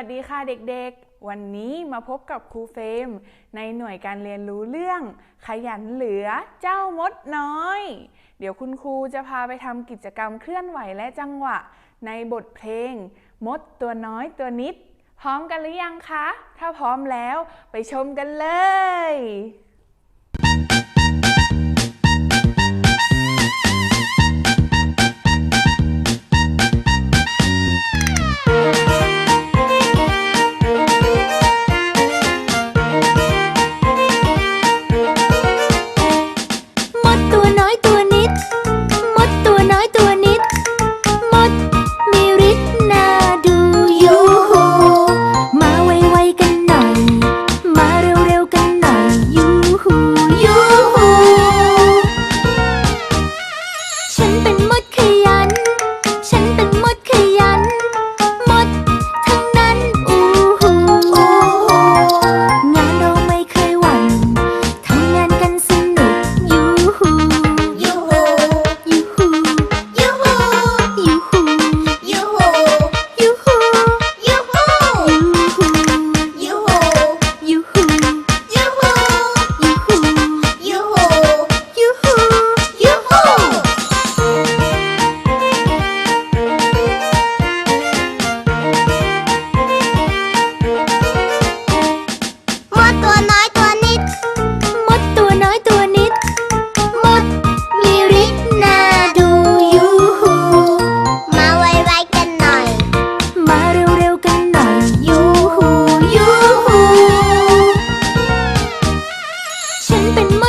วัสดีค่ะเด็กๆ วันนี้มาพบกับครูเฟม ในหน่วยการเรียนรู้เรื่อง ขยันเหลือเจ้ามดน้อย เดี๋ยวคุณครูจะพาไปทำกิจกรรมเคลื่อนไหวและจังหวะ ในบทเพลง มดตัวน้อยตัวนิด พร้อมกันหรือยังคะ ถ้าพร้อมแล้วไปชมกันเลย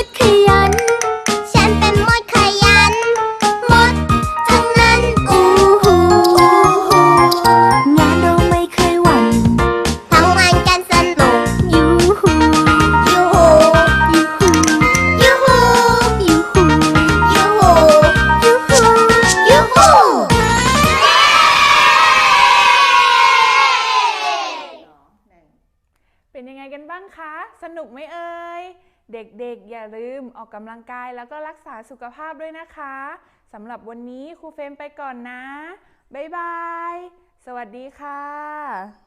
ดขยัน ฉันเป็นมดขยัน มดทั้งนั้นอู้หูอู้หูงานเราไม่เคยหวั่นทำงานกันสนุกยูฮูยูฮูยูฮูยูฮูยูฮูยูฮูยูฮูยูฮูเป็นยังไงกันบ้างคะ สนุกไหมเอ่ย เด็กๆ อย่าลืมออกกำลังกายแล้วก็รักษาสุขภาพด้วยนะคะสำหรับวันนี้ครูเฟรมไปก่อนนะ บ๊ายบาย สวัสดีค่ะ